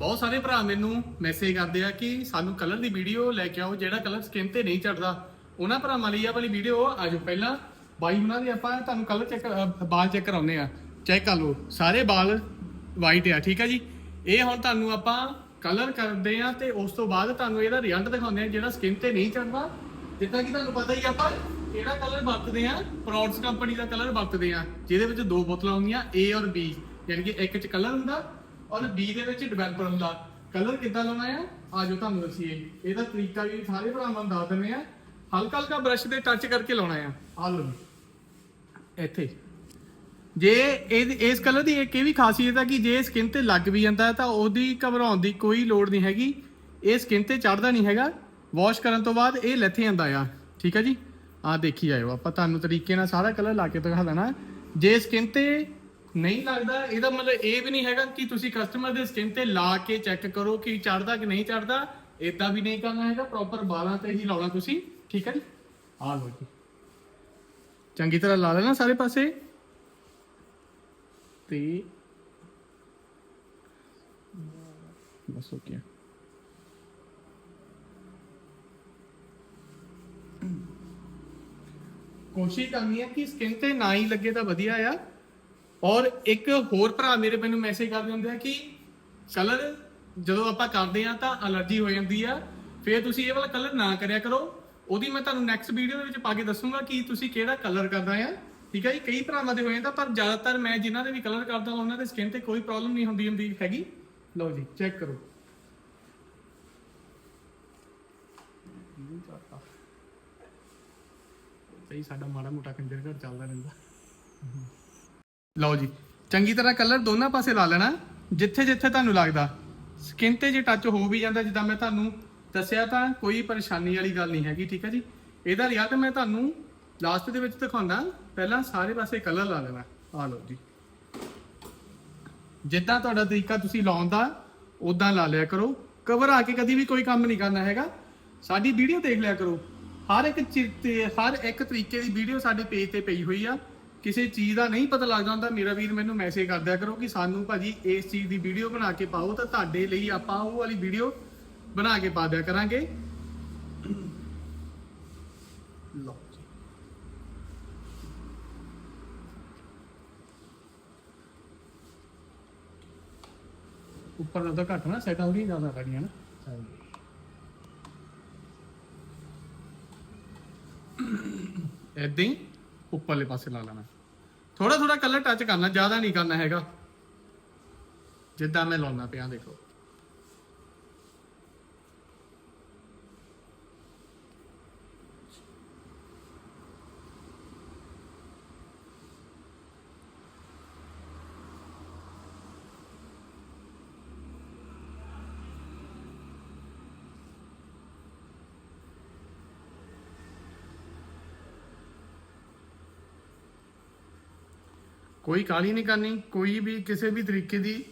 ਬਹੁਤ ਸਾਰੇ ਭਰਾ ਮੈਨੂੰ ਮੈਸੇਜ ਕਰਦੇ ਆ ਕਿ ਸਾਨੂੰ ਕਲਰ ਦੀ ਵੀਡੀਓ ਲੈ ਕੇ ਆਓ, ਜਿਹੜਾ ਕਲਰ ਸਕਿਨ ਤੇ ਨਹੀਂ ਚੜਦਾ। ਉਹਨਾਂ ਭਰਾਵਾਂ ਲਈ ਆ ਵਾਲੀ ਵੀਡੀਓ ਆਜੋ ਪਹਿਲਾਂ। ਬਾਈ ਉਹਨਾਂ ਦੀ ਆਪਾਂ ਤੁਹਾਨੂੰ ਕਲਰ ਚੈੱਕ ਬਾਲ ਚੈੱਕ ਕਰਾਉਂਦੇ ਆ। ਚੈੱਕ ਕਰ ਲਓ। ਸਾਰੇ ਬਾਲ ਵਾਈਟ ਆ, ਠੀਕ ਆ ਜੀ? ਇਹ ਹੁਣ ਤੁਹਾਨੂੰ ਆਪਾਂ ਕਲਰ ਕਰਦੇ ਆ ਤੇ ਉਸ ਤੋਂ ਬਾਅਦ ਤੁਹਾਨੂੰ ਇਹਦਾ ਰਿਜ਼ਲਟ ਦਿਖਾਉਂਦੇ ਆ, ਜਿਹੜਾ ਸਕਿਨ ਤੇ ਨਹੀਂ ਚੜਦਾ। ਜਿੱਦਾਂ ਕਿ ਤੁਹਾਨੂੰ ਪਤਾ ਹੀ ਆ ਆਪਾਂ, ਕਿਹੜਾ ਕਲਰ ਵਰਤਦੇ ਆ? ਪ੍ਰੋਡਸ ਕੰਪਨੀ ਦਾ ਕਲਰ ਵਰਤਦੇ ਆ, ਜਿਹਦੇ ਵਿੱਚ ਦੋ ਬੋਤਲਾਂ ਹੁੰਦੀਆਂ, A ਔਰ B ਯਾਨੀ ਕਿ ਇੱਕ ਚ ਕਲਰ ਹੁੰਦਾ ਔਰ B ਦੇ ਵਿੱਚ ਡਿਵੈਲਪਰ ਹੁੰਦਾ ਕਲਰ ਕਿੱਦਾਂ ਲਾਉਣਾ ਆ? ਆਜੋ ਤੁਹਾਨੂੰ ਦੱਸੀਏ। ਇਹਦਾ ਤਰੀਕਾ ਵੀ ਸਾਰੇ ਭਰਾਵਾਂ ਨੂੰ ਦੱਸ ਦਿੰਦੇ ਆ। ਹਲਕਾ ਹਲਕਾ ਬ੍ਰਸ਼ ਦੇ ਟੱਚ ਕਰਕੇ ਲਾਉਣਾ ਆ। ਆ ਲਓ ਇੱਥੇ। ਜੇ ਇਹ, ਇਸ ਕਲਰ ਦੀ ਇੱਕ ਇਹ ਵੀ ਖਾਸੀਅਤ ਹੈ ਕਿ ਜੇ ਸਕਿਨ ਤੇ ਲੱਗ ਵੀ ਜਾਂਦਾ ਤਾਂ ਉਹਦੀ ਘਬਰਾਉਣ ਦੀ ਕੋਈ ਲੋੜ ਨਹੀਂ ਹੈਗੀ। ਇਹ ਸਕਿਨ ਤੇ ਚੜਦਾ ਨਹੀਂ ਹੈਗਾ। ਵਾਸ਼ ਕਰਨ ਤੋਂ ਬਾਅਦ ਇਹ ਲੱਥੇ ਜਾਂਦਾ ਆ। ਠੀਕ ਹੈ ਜੀ? ਆ ਦੇਖੀ ਜਾਇਓ। ਆਪਾਂ ਤੁਹਾਨੂੰ ਤਰੀਕੇ ਨਾਲ ਸਾਰਾ ਕਲਰ ਲਾ ਕੇ ਦਿਖਾ ਦੇਣਾ। ਜੇ ਸਕਿਨ ਤੇ ਨਹੀਂ ਲੱਗਦਾ ਇਹਦਾ ਮਤਲਬ ਇਹ ਵੀ ਨਹੀਂ ਹੈਗਾ ਕਿ ਤੁਸੀਂ ਕਸਟਮਰ ਦੇ ਸਕਿਨ ਤੇ ਲਾ ਕੇ ਚੈੱਕ ਕਰੋ ਕਿ ਚੜਦਾ ਕਿ ਨਹੀਂ ਚੜਦਾ ਇਦਾਂ ਵੀ ਨਹੀਂ ਕਰਨਾ ਹੈਗਾ ਪ੍ਰੋਪਰ ਬਾਲਾਂ ਤੇ ਹੀ ਲਾਉਣਾ ਤੁਸੀਂ ਠੀਕ ਹੈ ਜੀ ਆ ਲਓ ਜੀ ਚੰਗੀ ਤਰ੍ਹਾਂ ਲਾ ਲੈਣਾ ਸਾਰੇ ਪਾਸੇ ਤੇ ਬਸ ਹੋ ਗਿਆ ਕੋਸ਼ਿਸ਼ ਕਰਨੀ ਹੈ ਕਿ ਸਕਿਨ ਤੇ ਨਾ ਹੀ ਲੱਗੇ ਤਾਂ ਵਧੀਆ ਆ ਔਰ ਇੱਕ ਹੋਰ ਭਰਾ ਮੇਰੇ ਮੈਨੂੰ ਮੈਸੇਜ ਕਰਦੇ ਹੁੰਦੇ ਆ ਕਿ ਕਲਰ ਜਦੋਂ ਆਪਾਂ ਕਰਦੇ ਆ ਤਾਂ ਅਲਰਜੀ ਹੋ ਜਾਂਦੀ ਆ, ਫਿਰ ਤੁਸੀਂ ਇਹ ਵਾਲਾ ਕਲਰ ਨਾ ਕਰਿਆ ਕਰੋ। ਉਹਦੀ ਮੈਂ ਤੁਹਾਨੂੰ ਨੈਕਸਟ ਵੀਡੀਓ ਦੇ ਵਿੱਚ ਪਾ ਕੇ ਦੱਸੂਗਾ ਕਿ ਤੁਸੀਂ ਕਿਹੜਾ ਕਲਰ ਕਰਦਾ ਆ। ਠੀਕ ਹੈ ਜੀ? ਕਈ ਭਰਾਵਾਂ ਦੇ ਹੋ ਜਾਂਦਾ, ਪਰ ਜ਼ਿਆਦਾਤਰ ਮੈਂ ਜਿਨ੍ਹਾਂ ਦੇ ਵੀ ਕਲਰ ਕਰਦਾ ਉਹਨਾਂ ਦੇ ਸਕਿਨ ਤੇ ਕੋਈ ਪ੍ਰੋਬਲਮ ਨਹੀਂ ਹੁੰਦੀ ਹੁੰਦੀ ਹੈਗੀ। ਲਓ ਜੀ ਚੈੱਕ ਕਰੋ। ਸਹੀ, ਸਾਡਾ ਮਾੜਾ ਮੋਟਾ ਕੰਜਰ ਘਰ ਚੱਲਦਾ ਰਹਿੰਦਾ। ਲਓ ਜੀ। ਚੰਗੀ ਤਰ੍ਹਾਂ ਕਲਰ ਦੋਨਾਂ ਪਾਸੇ ਲਾ ਲੈਣਾ, ਜਿੱਥੇ ਜਿੱਥੇ ਤੁਹਾਨੂੰ ਲੱਗਦਾ। ਸਕਿਨ ਤੇ ਜੇ ਟੱਚ ਹੋ ਵੀ ਜਾਂਦਾ, ਜਿੱਦਾਂ ਮੈਂ ਤੁਹਾਨੂੰ ਦੱਸਿਆ ਤਾਂ ਕੋਈ ਪਰੇਸ਼ਾਨੀ ਵਾਲੀ ਗੱਲ ਨਹੀਂ ਹੈਗੀ, ਠੀਕ ਹੈ ਜੀ? ਇਹਦਾ ਰਿਜ਼ਲਟ ਮੈਂ ਤੁਹਾਨੂੰ ਲਾਸਟ ਦੇ ਵਿੱਚ ਦਿਖਾਉਂਦਾ। ਪਹਿਲਾਂ ਸਾਰੇ ਪਾਸੇ ਕਲਰ ਲਾ ਲੈਣਾ। ਆ ਲਓ ਜੀ। ਜਿੱਦਾਂ ਤੁਹਾਡਾ ਤਰੀਕਾ ਤੁਸੀਂ ਲਾਉਣ ਦਾ ਉਦਾਂ ਲਾ ਲਿਆ ਕਰੋ। ਕਵਰ ਆ ਕੇ ਕਦੀ ਵੀ ਕੋਈ ਕੰਮ ਨਹੀਂ ਕਰਨਾ ਹੈਗਾ। ਸਾਡੀ ਵੀਡੀਓ ਦੇਖ ਲਿਆ ਕਰੋ। ਹਰ ਇੱਕ ਚੀਜ਼ ਹਰ ਇੱਕ ਤਰੀਕੇ ਦੀ ਵੀਡੀਓ ਸਾਡੇ ਪੇਜ ਤੇ ਪਈ ਹੋਈ ਆ। ਕਿਸੇ ਚੀਜ਼ ਦਾ ਨਹੀਂ ਪਤਾ ਲੱਗਦਾ ਹੁੰਦਾ, ਮੇਰਾ ਵੀਰ ਮੈਨੂੰ ਮੈਸੇਜ ਕਰਦਿਆ ਕਰੋ ਕਿ ਸਾਨੂੰ ਭਾਜੀ ਇਸ ਚੀਜ਼ ਦੀ ਵੀਡੀਓ ਬਣਾ ਕੇ ਪਾਓ, ਤਾਂ ਤੁਹਾਡੇ ਲਈ ਆਪਾਂ ਉਹ ਵਾਲੀ ਵੀਡੀਓ ਬਣਾ ਕੇ ਪਾ ਦਿਆ ਕਰਾਂਗੇ। ਲਓ ਉੱਪਰ ਦਾ ਤਾਂ ਘੱਟ ਨਾ ਸੈਟਾਂ ਥੋੜੀ ਜ਼ਿਆਦਾ ਕਰਨੀਆਂ ਨਾ। ਏਦਾਂ ਹੀ ਉੱਪਰਲੇ ਪਾਸੇ ਲਾ ਲੈਣਾ। ਥੋੜਾ ਥੋੜਾ ਕਲਰ ਟੱਚ ਕਰਨਾ ਜ਼ਿਆਦਾ ਨਹੀਂ ਕਰਨਾ ਹੈਗਾ। ਜਿੱਦਾਂ ਮੈਂ ਲਾਉਣਾ ਪਿਆ ਦੇਖੋ। ਕੋਈ ਕਾਲੀ ਨਹੀਂ ਕਰਨੀ, ਕੋਈ ਵੀ ਕਿਸੇ ਵੀ ਤਰੀਕੇ ਦੀ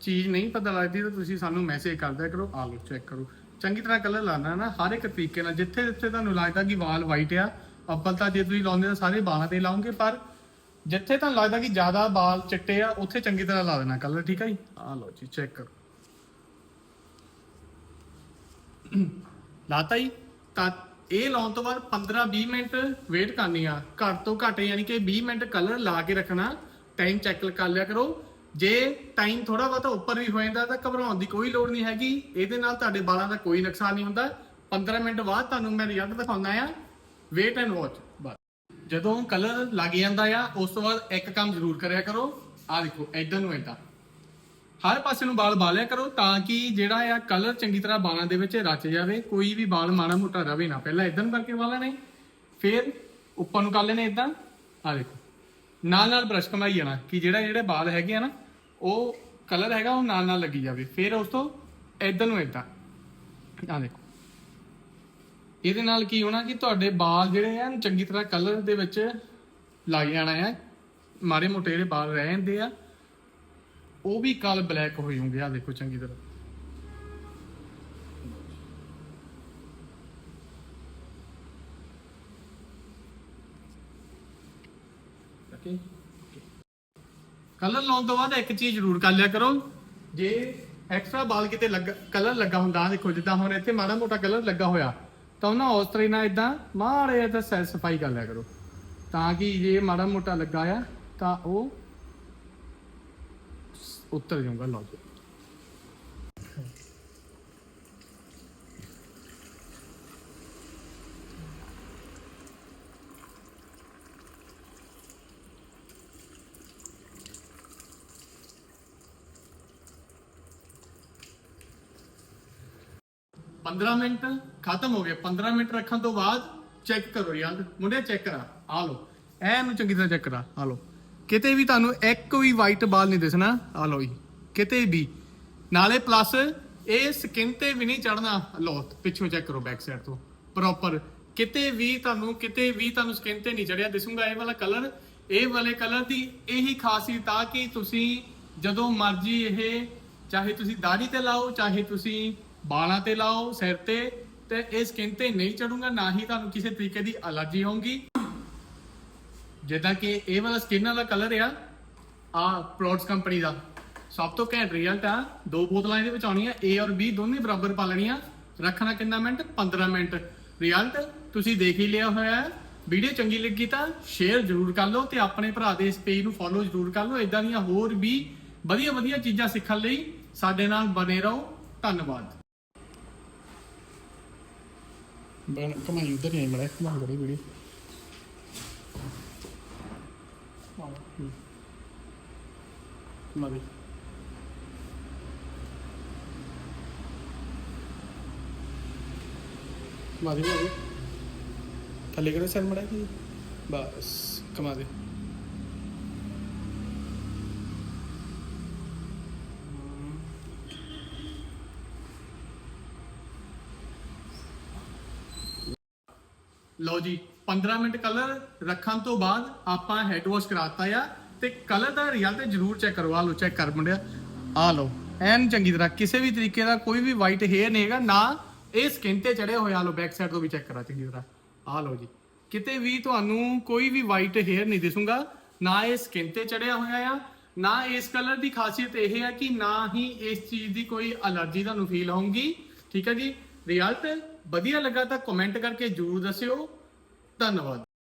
ਚੀਜ਼ ਨਹੀਂ ਪਤਾ ਲੱਗਦੀ ਤਾਂ ਤੁਸੀਂ ਸਾਨੂੰ ਮੈਸੇਜ ਕਰਦਿਆ ਕਰੋ ਆ ਲਓ ਚੈੱਕ ਕਰੋ। ਚੰਗੀ ਤਰ੍ਹਾਂ ਕਲਰ ਲਾਣਾ ਨਾ, ਹਰ ਇੱਕ ਤਰੀਕੇ ਨਾਲ, ਜਿੱਥੇ ਜਿੱਥੇ ਤੁਹਾਨੂੰ ਲੱਗਦਾ ਕਿ ਵਾਲ ਵਾਈਟ ਆ ਅੱਬਲ ਤਾਂ ਜੇ ਤੁਸੀਂ ਲਾਉਂਦੇ ਤਾਂ ਸਾਰੇ ਬਾਲਾਂ ਤੇ ਲਾਉਂਗੇ, ਪਰ ਜਿੱਥੇ ਤੁਹਾਨੂੰ ਲੱਗਦਾ ਕਿ ਜ਼ਿਆਦਾ ਵਾਲ ਚਿੱਟੇ ਆ, ਉੱਥੇ ਚੰਗੀ ਤਰ੍ਹਾਂ ਲਾ ਦੇਣਾ ਕਲਰ ਠੀਕ ਆ ਜੀ? ਆ ਲਓ ਜੀ ਚੈੱਕ ਕਰੋ। ਲਾਤਾ ਜੀ? ਤਾਂ ਇਹ ਲਾਉਣ ਤੋਂ ਬਾਅਦ 15-20 ਮਿੰਟ ਵੇਟ ਕਰਨੀ ਆ। ਘੱਟ ਤੋਂ ਘੱਟ ਯਾਨੀ ਕਿ 20 ਮਿੰਟ ਕਲਰ ਲਾ ਕੇ ਰੱਖਣਾ। ਟਾਈਮ ਚੈੱਕ ਕਰ ਲਿਆ ਕਰੋ। ਜੇ ਟਾਈਮ ਥੋੜਾ ਬਹੁਤਾ ਉੱਪਰ ਵੀ ਹੋ ਜਾਂਦਾ ਤਾਂ ਘਬਰਾਉਣ ਦੀ ਕੋਈ ਲੋੜ ਨਹੀਂ ਹੈਗੀ। ਇਹਦੇ ਨਾਲ ਤੁਹਾਡੇ ਵਾਲਾਂ ਦਾ ਕੋਈ ਨੁਕਸਾਨ ਨਹੀਂ ਹੁੰਦਾ। 15 ਮਿੰਟ ਬਾਅਦ ਤੁਹਾਨੂੰ ਮੈਂ ਰਿਜ਼ਲਟ ਦਿਖਾਉਂਦਾ ਆ। ਵੇਟ ਐਂਡ ਵਾਚ ਬਸ। ਜਦੋਂ ਕਲਰ ਲੱਗ ਜਾਂਦਾ ਆ, ਉਸ ਤੋਂ ਬਾਅਦ ਇੱਕ ਕੰਮ ਜ਼ਰੂਰ ਕਰਿਆ ਕਰੋ। ਆ ਦੇਖੋ ਇਦਾਂ ਨੂੰ ਇਦਾਂ ਹਰ ਪਾਸੇ ਨੂੰ ਵਾਲ ਬਾਲਿਆ ਕਰੋ ਤਾਂ ਕਿ ਜਿਹੜਾ ਆ ਕਲਰ ਚੰਗੀ ਤਰ੍ਹਾਂ ਵਾਲਾਂ ਦੇ ਵਿੱਚ ਰਚ ਜਾਵੇ, ਕੋਈ ਵੀ ਵਾਲ ਮਾੜਾ ਮੋਟਾ ਰਵੇ ਨਾ। ਪਹਿਲਾਂ ਇਦਾਂ ਕਰਕੇ ਵਾਲਾਂ ਨੇ ਫਿਰ ਉੱਪਰ ਨੂੰ ਕਰ ਲੈਣੇ ਇਦਾਂ ਆ ਦੇਖੋ, ਨਾਲ ਨਾਲ ਬ੍ਰਸ਼ ਕਮਾਈ ਜਾਣਾ ਕਿ ਜਿਹੜਾ ਜਿਹੜੇ ਵਾਲ ਹੈਗੇ ਆ ਨਾ, ਉਹ ਕਲਰ ਹੈਗਾ, ਉਹ ਨਾਲ ਨਾਲ ਲੱਗੀ ਜਾਵੇ। ਫਿਰ ਉਸ ਤੋਂ ਇਦਾਂ ਨੂੰ ਇਦਾਂ ਆ ਦੇਖੋ, ਇਹਦੇ ਨਾਲ ਕੀ ਹੋਣਾ ਕਿ ਤੁਹਾਡੇ ਵਾਲ ਜਿਹੜੇ ਆ, ਚੰਗੀ ਤਰ੍ਹਾਂ ਕਲਰ ਦੇ ਵਿੱਚ ਲੱਗ ਜਾਣਾ ਹੈ ਮਾੜੇ ਮੋਟੇ ਜਿਹੜੇ ਵਾਲ ਰਹਿ ਜਾਂਦੇ ਆ। ਉਹ ਵੀ ਕੱਲ ਬਲੈਕ ਹੋ ਜਾਣਗੇ ਆ ਦੇਖੋ ਚੰਗੀ ਤਰ੍ਹਾਂ। ਓਕੇ ਕਲਰ ਲਾਉਣ ਤੋਂ ਬਾਅਦ ਇੱਕ ਚੀਜ਼ ਜ਼ਰੂਰ ਕਰ ਲਿਆ ਕਰੋ। ਜੇ ਐਕਸਟਰਾ ਬਾਲ ਕਿਤੇ ਲੱਗਾ ਕਲਰ ਲੱਗਾ ਹੁੰਦਾ ਦੇਖੋ ਜਿੱਦਾਂ ਹੁਣ ਇੱਥੇ ਮਾੜਾ ਮੋਟਾ ਕਲਰ ਲੱਗਾ ਹੋਇਆ ਤਾਂ ਉਹਨਾਂ ਉਸ ਤਰ੍ਹਾਂ ਨਾਲ ਇਦਾਂ ਮਾੜੇ ਜਿਹਾ ਸਫ਼ਾਈ ਕਰ ਲਿਆ ਕਰੋ। ਤਾਂ ਕਿ ਜੇ ਮਾੜਾ ਮੋਟਾ ਲੱਗਾ ਆ ਤਾਂ ਉਹ ਉੱਤਰ ਜਾਊਗਾ ਲਓ ਜੀ पंद्रह मिनट खत्म हो गए 15 ਮਿੰਟ ਰੱਖਣ ਤੋਂ ਬਾਅਦ ਚੈੱਕ ਕਰੋ ਯਾਰ ਮੁੰਡੇ ਚੈੱਕ ਕਰਾ ਆ ਲਓ ਐਨੂੰ ਚੰਗੀ ਤਰ੍ਹਾਂ ਚੈੱਕ ਕਰਾ ਆ ਲਓ ਕਿਤੇ ਵੀ ਤੁਹਾਨੂੰ ਇੱਕ ਵੀ ਵਾਈਟ ਬਾਲ ਨਹੀਂ ਦਿਸਣਾ ਆ ਲਓ ਜੀ, ਕਿਤੇ ਵੀ। ਨਾਲੇ ਪਲੱਸ ਇਹ ਸਕਿਨ ਤੇ ਵੀ ਨਹੀਂ ਚੜਨਾ ਲਓ, ਪਿੱਛੋਂ ਚੈੱਕ ਕਰੋ ਬੈਕ ਸਾਈਡ ਤੋਂ। ਪ੍ਰੋਪਰ ਕਿਤੇ ਵੀ ਤੁਹਾਨੂੰ, ਕਿਤੇ ਵੀ ਤੁਹਾਨੂੰ ਸਕਿਨ ਤੇ ਨਹੀਂ ਚੜਿਆ ਦਿਸੂਗਾ ਇਹ ਵਾਲਾ ਕਲਰ ਇਹ ਵਾਲੇ ਕਲਰ ਦੀ ਇਹੀ ਖਾਸੀਅਤ ਆ ਕਿ ਤੁਸੀਂ ਜਦੋਂ ਮਰਜ਼ੀ ਇਹ, ਚਾਹੇ ਤੁਸੀਂ ਦਾੜੀ ਤੇ ਲਾਓ, ਚਾਹੇ ਤੁਸੀਂ ਬਾਲਾਂ ਤੇ ਲਾਓ, ਸਿਰ ਤੇ ਤੇ ਇਹ ਸਕਿਨ ਤੇ ਨਹੀਂ ਚੜੂਗਾ ਨਾ ਹੀ ਤੁਹਾਨੂੰ ਕਿਸੇ ਤਰੀਕੇ ਦੀ ਅਲਰਜੀ ਹੋਊਗੀ। ਜਿੱਦਾਂ ਕਿ ਇਹ ਵਾਲਾ ਸਕਿਨ ਵਾਲਾ ਕਲਰ ਆ ਆ ਪ੍ਰੋਡਕਟਸ ਕੰਪਨੀ ਦਾ। ਸਭ ਤੋਂ ਘੈਂਟ ਰਿਜ਼ਲਟ ਆ, ਦੋ ਬੋਤਲਾਂ ਇਹਦੇ ਵਿੱਚ ਆਉਣੀਆਂ, A ਔਰ B ਦੋਨੇ ਬਰਾਬਰ ਪਾ ਲੈਣੀਆਂ। ਰੱਖਣਾ ਕਿੰਨਾ ਮਿੰਟ? 15 ਮਿੰਟ। ਰਿਜ਼ਲਟ ਤੁਸੀਂ ਦੇਖ ਹੀ ਲਿਆ ਹੋਇਆ ਹੈ। ਵੀਡੀਓ ਚੰਗੀ ਲੱਗੀ ਤਾਂ ਸ਼ੇਅਰ ਜ਼ਰੂਰ ਕਰ ਲਓ ਤੇ ਆਪਣੇ ਭਰਾ ਦੇ ਇਸ ਪੇਜ ਨੂੰ ਫੋਲੋ ਜ਼ਰੂਰ ਕਰ ਲਓ। ਇਦਾਂ ਦੀਆਂ ਹੋਰ ਵੀ ਵਧੀਆ ਵਧੀਆ ਚੀਜ਼ਾਂ ਸਿੱਖਣ ਲਈ ਸਾਡੇ ਨਾਲ ਬਨੇ ਰਹੋ। ਧੰਨਵਾਦ। ਬਣ ਕਮਾਈ ਉਧਰ ਨਹੀਂ ਮੜਾ ਕਮਾਈ ਬੜੀ ਵੀਡੀਓ। ਕਮਾਈ ਕਮਾਈ ਕਮਾਈ ਥੱਲੇ ਕਿਹੜਾ ਸੈਲ ਮੜਾ ਕੀ ਬਸ ਕਮਾ ਦੇ ਲਓ ਜੀ 15 ਮਿੰਟ ਕਲਰ ਰੱਖਣ ਤੋਂ ਬਾਅਦ ਆਪਾਂ ਹੈਡ ਵਾਸ਼ ਕਰਾਤਾ ਆ ਤੇ ਕਲਰ ਦਾ ਰਿਜ਼ਲਟ ਜ਼ਰੂਰ ਚੈੱਕ ਕਰੋ। ਆ ਲਓ ਚੈੱਕ ਕਰ ਮੁੰਡਿਆ। ਆ ਲਓ, ਐਨ ਚੰਗੀ ਤਰ੍ਹਾਂ ਕਿਸੇ ਵੀ ਤਰੀਕੇ ਦਾ ਕੋਈ ਵੀ ਵਾਈਟ ਹੇਅਰ ਨਹੀਂ ਹੈਗਾ, ਨਾ ਇਹ ਸਕਿਨ ਤੇ ਚੜਿਆ ਹੋਇਆ। ਆ ਲਓ ਬੈਕ ਸਾਈਡ ਤੋਂ ਵੀ ਚੈੱਕ ਕਰਾ, ਚੰਗੀ ਤਰ੍ਹਾਂ। ਆ ਲਓ ਜੀ। ਕਿਤੇ ਵੀ ਤੁਹਾਨੂੰ ਕੋਈ ਵੀ ਵਾਈਟ ਹੇਅਰ ਨਹੀਂ ਦਿਸੂਗਾ, ਨਾ ਇਹ ਸਕਿਨ ਤੇ ਚੜਿਆ ਹੋਇਆ ਆ, ਨਾ ਇਸ ਕਲਰ ਦੀ ਖਾਸੀਅਤ ਇਹ ਹੈ ਕਿ ਨਾ ਹੀ ਇਸ ਚੀਜ਼ ਦੀ ਕੋਈ ਅਲਰਜੀ ਤੁਹਾਨੂੰ ਫੀਲ ਹੋਊਗੀ ਠੀਕ ਹੈ ਜੀ? ਰਿਜ਼ਲਟ ਵਧੀਆ ਲੱਗਾ ਤਾਂ ਕਮੈਂਟ ਕਰਕੇ ਜਰੂਰ ਦੱਸਿਓ। ਧੰਨਵਾਦ।